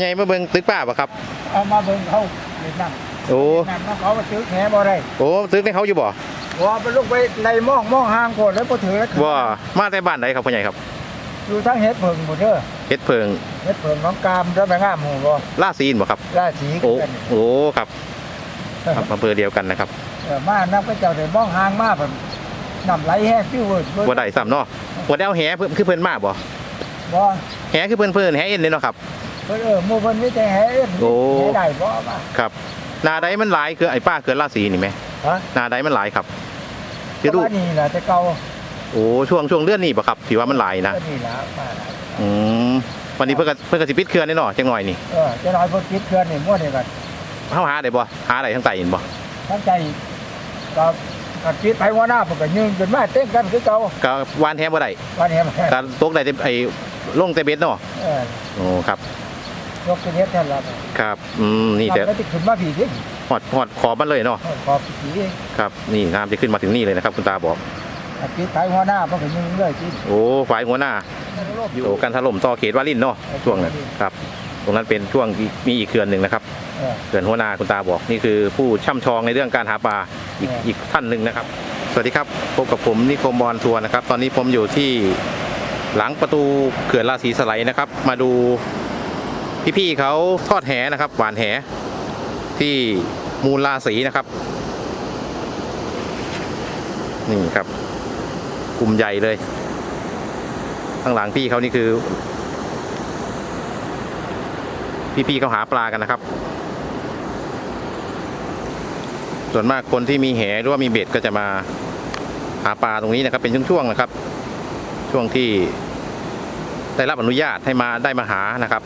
พ่อใหญ่มาเบิ่งตึกป้าบ่ครับ เอามาเบิ่งเขาเล่นน้โอ้ำน้ำเขามาซื้อแหบ่ได้โอ้ตึกในเขาอยู่บ่ว่าไปลูกไปในมองมองห่างก่อนแล้วพอถือแล้วบ่มาแต่บ้านไหนครับพ่อใหญ่ครับ อยู่ทั้งเฮ็ดเพิงหมดเด้อเฮ็ดเพิงเฮ็ดเพิงน้องกามแล้วไปงามหูบ่ล่าซีนบ่ครับราศีโอ้กันโอ้ครับครับอำเภอเดียวกันนะครับเออมานับก็เจ้าได้มองห่างมาเพิ่นน้ำไหลแห้งพี่เวิร์ดเบิดบ่ได้ซ้ำเนาะบ่ได้เอาแหเพิ่นคือเพิ่นมาบ่บ่แหคือเพิ่นเพิ่นแหเอ็นเลยเนาะครับเพิ่นเออหมู่เพิ่นมีแต่แห่เอิ้นโอ้ แห่ได้บ่มาครับนาใดมันหลายคือไอ้ป้าเกินราศีนี่ไหมฮะนาใดมันหลายครับเพคือดูราะว่านี่ล่ะแต่เก่าโอ้ช่วงช่วงเดือนนี้บ่ครับที่ว่ามันหลายนะก็นี่ล่ะป้าล่ะอืมวันนี้เพิ่นก็เพิ่นก็สิปิดเครื่องแน่เนอนจังหน่อยนี่เออจะน้อยเพิ่นคิดเพื่อนนี่มั่วนี่ก็เฮาหาได้บ่หาได้ทั้งไตเห็นบ่ตั้งใจก็ก็คิดไปว่าหน้าเพิ่นก็ยืนจนมาเต้นกันคือเก่าก็วานแฮบ่ได้วันนี้มันการตกได้แต่ไอ้ลงแต่เบ็ดเนาะเออโอ้ครับ ยกเป็นเฮ็ดแท้ละครับ อืม นี่แต่แล้วจะขึ้นมาผีดิหอดหอดขอบมันเลยเนาะขอบผีดิครับ นี่น้ำจะขึ้นมาถึงนี่เลยนะครับ คุณตาบอกคิดไปหัวหน้าเพิ่นก็ยืนเลยจิโอ้ฝ่ายหัวหน้า อยู่การถล่มต่อเขตวารินเนาะ ช่วงนั้นครับ ตรงนั้นเป็นช่วงที่มีอีกเขื่อนหนึ่งนะครับเออเขื่อนหัวหน้าคุณตาบอก นี่คือผู้ช่ำชองในเรื่องการหาปลาอีกเอออีอีกท่านหนึ่งนะครับ สวัสดีครับ พบกับผมนิคมบอลทัวร์นะครับ ตอนนี้ผมอยู่ที่หลังประตูเขื่อนราศีสไลด์นะครับ มาดู พี่ๆเขาทอดแหนะครับหวานแหที่มูลราศีนะครับ นี่ครับ กลุ่มใหญ่เลย ข้างหลังพี่เขานี่คือ พี่ๆเขาหาปลากันนะครับ ส่วนมากคนที่มีแหหรือว่ามีเบ็ดก็จะมาหาปลาตรงนี้นะครับ เป็นช่วงๆนะครับ ช่วงที่ได้รับอนุญาตให้มาได้มาหานะครับ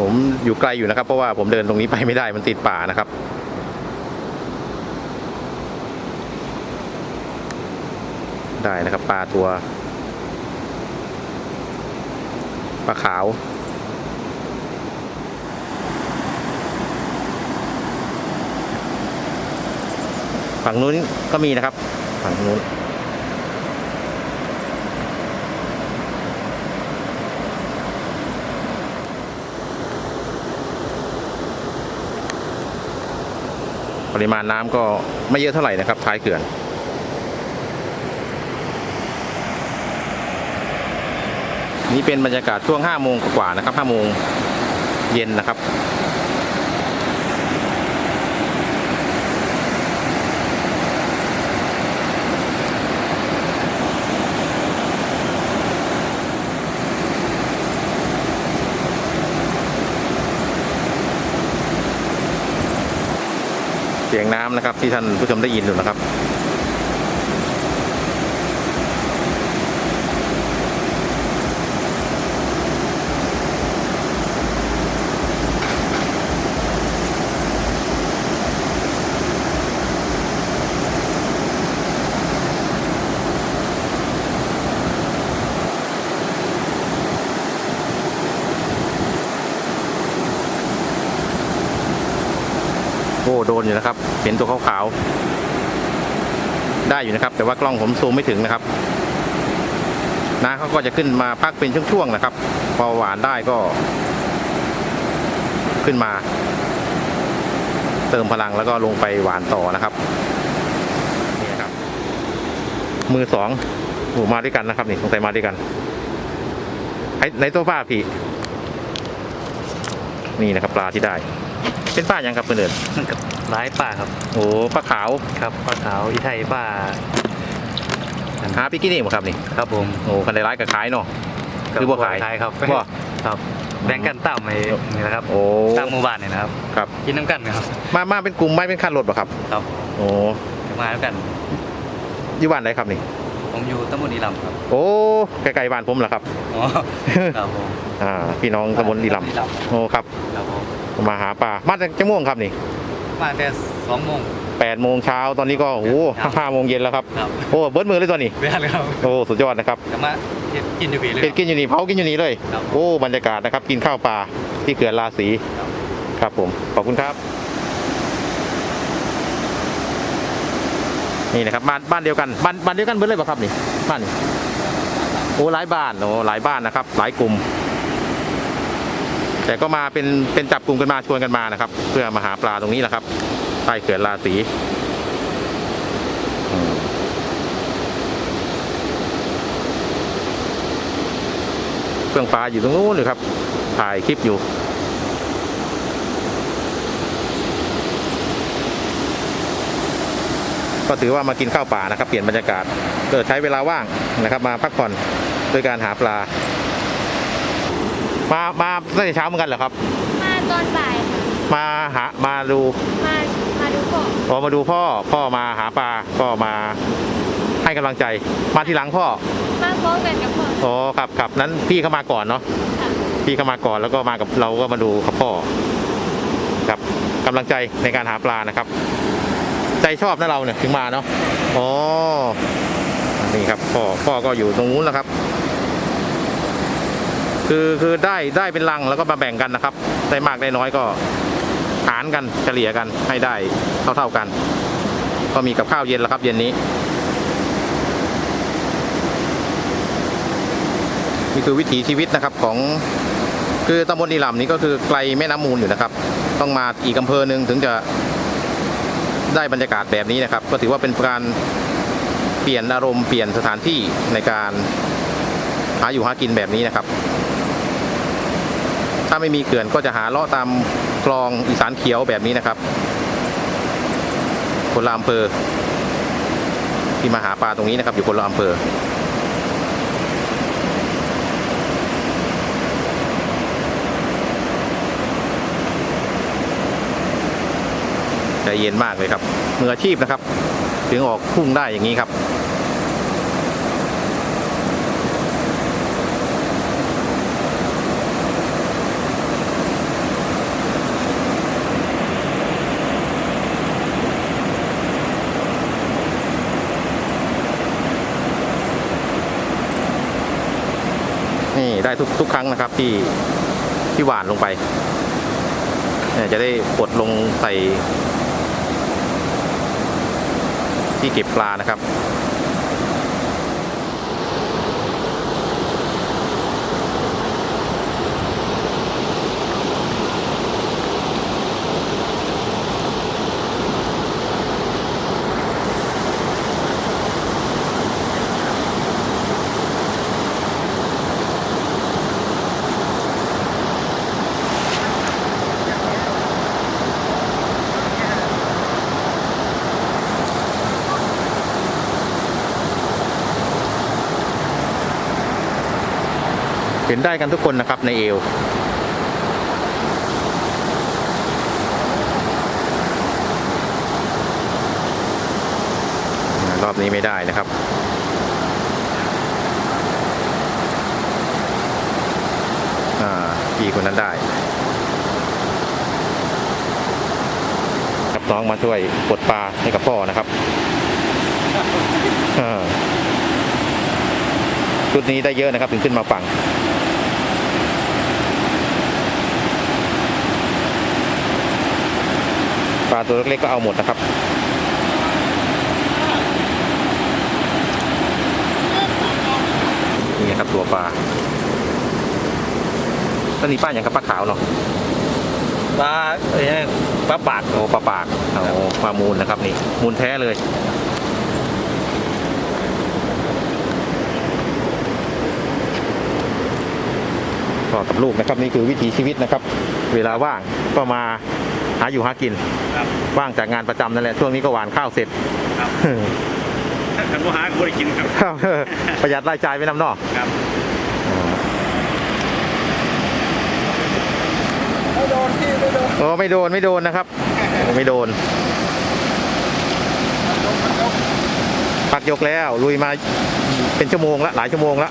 ผมอยู่ไกลอยู่นะครับ เพราะว่าผมเดินตรงนี้ไปไม่ได้มันติดป่านะครับได้นะครับปลาตัวปลาขาว ฝั่งนู้นก็มีนะครับ ฝั่งนู้น ปริมาณน้ำก็ไม่เยอะเท่าไหร่นะครับ ท้ายเขื่อนนี่เป็นบรรยากาศช่วง5โมงกว่าๆนะครับ5โมงเย็นนะครับ เสียงน้ำนะครับที่ท่านผู้ชมได้ยินอยู่นะครับ อ้โดนอยู่นะครับ เห็นตัวขาวๆได้อยู่นะครับ แต่ว่ากล้องผมซูมไม่ถึงนะครับน้าเขาก็จะขึ้นมาพักเป็นช่วงๆนะครับ พอหวานได้ก็ ขึ้นมา เติมพลังแล้วก็ลงไปหวานต่อนะครับนี่ครับ มือสองโอ้มาด้วยกันนะครับ นี่สงสัยมาด้วยกันไอ้ในตัวป้าพี่ นี่นะครับปลาที่ได้ เป็นป้ายังครับเพื่อนเอิญมันกับร้ายป่าครับโอ้ปลาขาวครับปลาขาวอีไทยป่าหาปิกกินี่บ่ครับนี่ครับผมโอ้คันได้ร้ายกับขายเนาะคือบ่ขายขายครับบ่ครับแบ่งกันต่ำไอ้นี่นะครับโอ้ตามหมู่บ้านเนี่ยนะครับครับกินน้ำกันนะครับ มามาเป็นกลุ่มไม่เป็นขั้นรถบ่ครับ ครับโอ้มาแล้วกันอยู่บ้านไหนครับนี่ผมอยู่ตำบลอีลำครับ โอ้ไกลๆบ้านผมเหรอครับอ๋อครับผมอ่าพี่น้องตำบลดีลำโอ้ครับครับผม มาหาปลามาจากจังม่วงครับนี่มาแต่สองโมง แปดโมงเช้าตอนนี้ก็โอ้โหครับห้าโมงเย็นแล้วครับครับ โอ้เบิร์ดมือเลยตอนนี้เรียนครับโอ้สุดยอดนะครับจะมาเฮ็ดกินอยู่ปีเลยเป็นกินอยู่นี่เผากินอยู่นี่เลย ครับโอ้บรรยากาศนะครับ กินข้าวปลาที่เขื่อนราศีครับ ครับผมขอบคุณครับ นี่นะครับบ้านบ้านเดียวกันบ้านบ้านเดียวกันเบิร์ดเลยป่ะครับนี่บ้านนี่โอ้อ้หลายบ้านโอ้หลายบ้านนะครับ หลายกลุ่ม แต่ก็มาเป็นเป็นจับกลุ่มกันมาชวนกันมานะครับ เพื่อมาหาปลาตรงนี้แหละครับใต้เขื่อนราศีเครื่องปลาอยู่ตรงนู้นเลยครับ ถ่ายคลิปอยู่ก็ถือว่ามากินข้าวป่านะครับ เปลี่ยนบรรยากาศเกิดใช้เวลาว่างนะครับ มาพักผ่อนด้วยการหาปลา มามาตั้งแต่เช้าเหมือนกันเหรอครับ มาตอนบ่ายค่ะมาหามาดูมามาดูก่อนพอมาดูพ่อพ่อมาหาปลาก็มาให้กำลังใจ มาทีหลังพ่อมาพร้อมกันกับพ่ออ๋อครับครับนั้นพี่เข้ามาก่อนเนาะค่ะพี่เข้ามาก่อนแล้วก็มากับเราก็มาดูกับพ่อ ครับกำลังใจในการหาปลานะครับ ใจชอบนะเราเนี่ยถึงมาเนาะอ๋อนี่ครับพ่อพ่อก็อยู่ตรงนู้นแล้วครับ คือคือได้ได้เป็นลังแล้วก็มาแบ่งกันนะครับ ได้มากได้น้อยก็หารกันเฉลี่ยกันให้ได้เท่าเท่าๆกัน ก็มีกับข้าวเย็นแล้วครับเย็นนี้ นี่คือวิถีชีวิตนะครับของคือตำบลอีหลำนี้ก็คือไกลแม่น้ำมูลอยู่นะครับ ต้องมาอีกอำเภอหนึ่งถึงจะได้บรรยากาศแบบนี้นะครับ ก็ถือว่าเป็นการเปลี่ยนอารมณ์เปลี่ยนสถานที่ในการหาอยู่หากินแบบนี้นะครับ ถ้าไม่มีเขื่อนก็จะหาเลาะตามคลองอีสานเขียวแบบนี้นะครับ คนละอำเภอที่มาหาปลาตรงนี้นะครับ อยู่คนละอำเภอใจเย็นมากเลยครับมืออาชีพนะครับ ถึงออกพุ่งได้อย่างนี้ครับ นี่ ได้ทุกทุกครั้งนะครับที่ที่หวานลงไปจะได้กดลงใส่ที่เก็บปลานะครับ เห็นได้กันทุกคนนะครับในเอวรอบนี้ไม่ได้นะครับอ่าพี่คนนั้นได้ครับน้องมาช่วยปลดปลาให้กับพ่อนะครับอ่าชุดนี้ได้เยอะนะครับ ถึงขึ้นมาฝั่ง ปลาตัวเล็กๆก็เอาหมดนะครับนี่ครับตัวปลาตอนนี้ป้าอย่างกับปลาขาวเนาะปลาเอ้ยปลาปากโอ้ปลาปากโอ้ปลามูลนะครับนี่มูลแท้เลยพ่อกับลูกนะครับนี่คือวิถีชีวิตนะครับ เวลาว่างก็มาหาอยู่หากินครับ ว่างจากงานประจำนั่นแหละช่วงนี้ก็หวานข้าวเสร็จครับขันว่าหาก็ได้กินครับครับประหยัดรายจ่ายไปนำเนอกครับไม่โดนที่ไม่โดนโอ้ไม่โดนไม่โดนนะครับไม่โดนพักยกแล้วลุยมาเป็นชั่วโมงละหลายชั่วโมงละ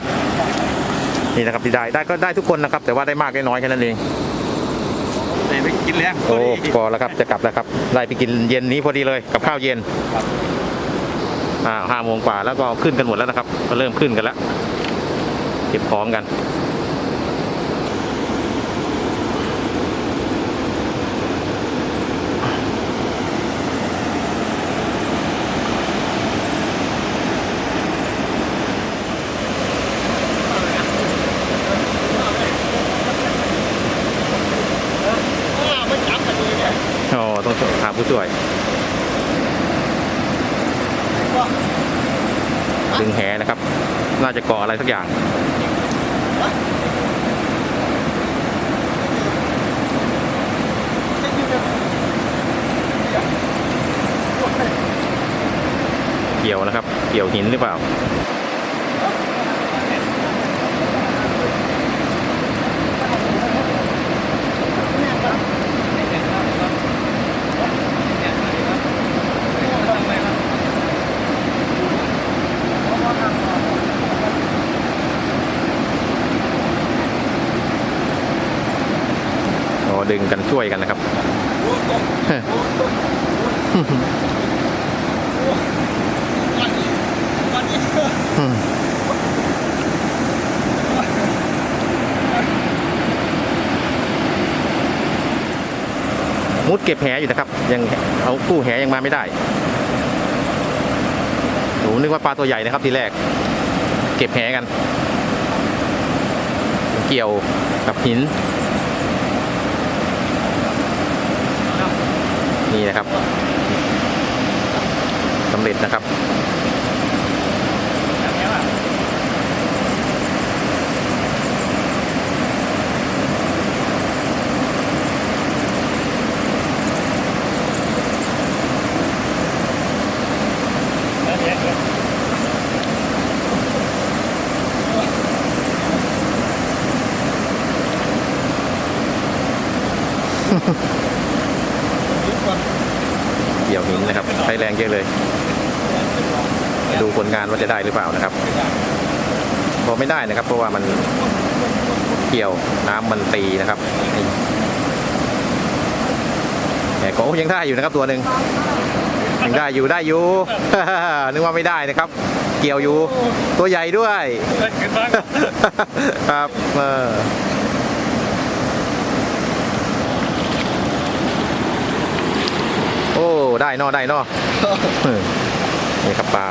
นี่นะครับที่ได้ได้ก็ได้ทุกคนนะครับ แต่ว่าได้มากได้น้อยแค่นั้นเอง ได้ไปกินแล้วโอ้พอแล้วครับจะกลับแล้วครับได้ไปกินเย็นนี้พอดีเลยกับข้าวเย็นครับอ่าห้าโมงกว่าแล้วก็ขึ้นกันหมดแล้วนะครับ ก็เริ่มขึ้นกันแล้วเก็บของกัน ด้วย ดึงแหนะครับ น่าจะเกาะอะไรสักอย่าง เกี่ยวนะครับ เกี่ยวหินหรือเปล่า ดึงกันช่วยกันนะครับมุดเก็บแหอยู่นะครับ ยังเอาคู่แหยังมาไม่ได้ผมนึกว่าปลาตัวใหญ่นะครับทีแรก เก็บแหกัน เกี่ยวกับหิน นี่นะครับสำเร็จนะครับ เกี่ยวหินนะครับใช้ แรงเยอะเลย ดูผลงานว่าจะได้หรือเปล่านะครับ พอไม่ได้นะครับ เพราะว่ามันเกี่ยวน้ำมันตีนะครับนี่แต่ก็ยังได้อยู่นะครับตัวหนึ่งยังได้อยู่ได้อยู่ นึกว่าไม่ได้นะครับ เกี่ยวอยู่ ตัวใหญ่ด้วยเกินบ้างครับเออ อ้ได้เนอได้เนอเออนี่ครับปลา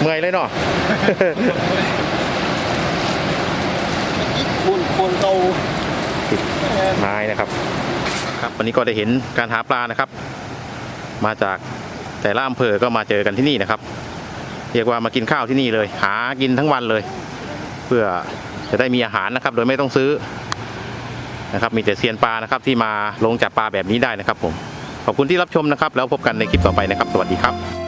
เมื่อยเลยเนาะคนคนเก่าไม้นะครับ ครับวันนี้ก็ได้เห็นการหาปลานะครับ มาจากแต่ละอำเภอก็มาเจอกันที่นี่นะครับ เรียกว่ามากินข้าวที่นี่เลย หากินทั้งวันเลย เพื่อจะได้มีอาหารนะครับ โดยไม่ต้องซื้อนะครับ มีแต่เซียนปลานะครับ ที่มาลงจับปลาแบบนี้ได้นะครับผมขอบคุณที่รับชมนะครับ แล้วพบกันในคลิปต่อไปนะครับ สวัสดีครับ